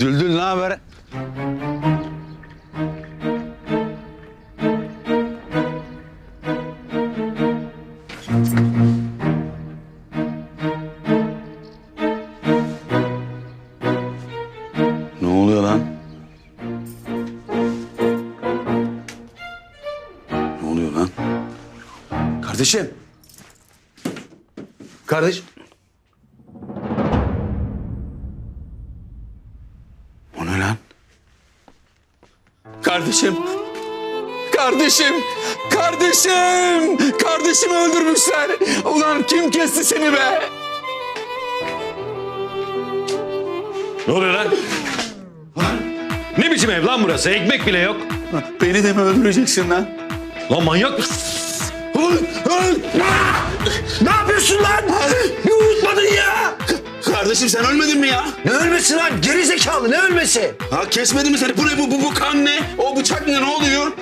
Düldül ne haber? Ne oluyor lan? Ne oluyor lan? Kardeşim. Kardeş. Kardeşim. Kardeşim. Kardeşim. Kardeşimi öldürmüşler. Ulan kim kesti seni be? Ne oluyor lan? Ne biçim ev lan burası? Ekmek bile yok. Beni de mi öldüreceksin lan? Lan manyak mısın? Ne yapıyorsun lan? Kardeşim sen ölmedin mi ya? Ne ölmesi lan? Geri zekalı ne ölmesi? Ha kesmedi mi seni? Bu ne bu, bu, bu kan ne? O bıçak ne? Ne oluyor?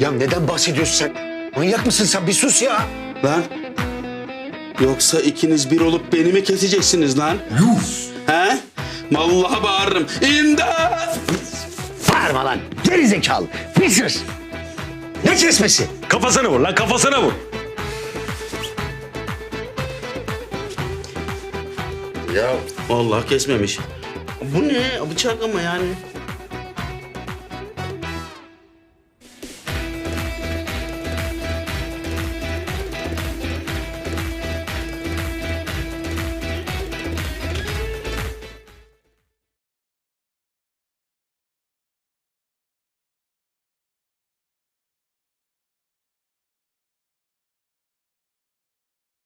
Ya neden bahsediyorsun sen? Manyak mısın sen? Bir sus ya. Lan. Yoksa ikiniz bir olup beni mi keseceksiniz lan? Yuh. He? Vallahi bağırırım. İmdat! Bağırma lan. Geri zekalı. Pis hırs. Ne kesmesi? Kafasına vur lan kafasına vur. Ya vallahi kesmemiş. Bu ne? Bıçak ama yani.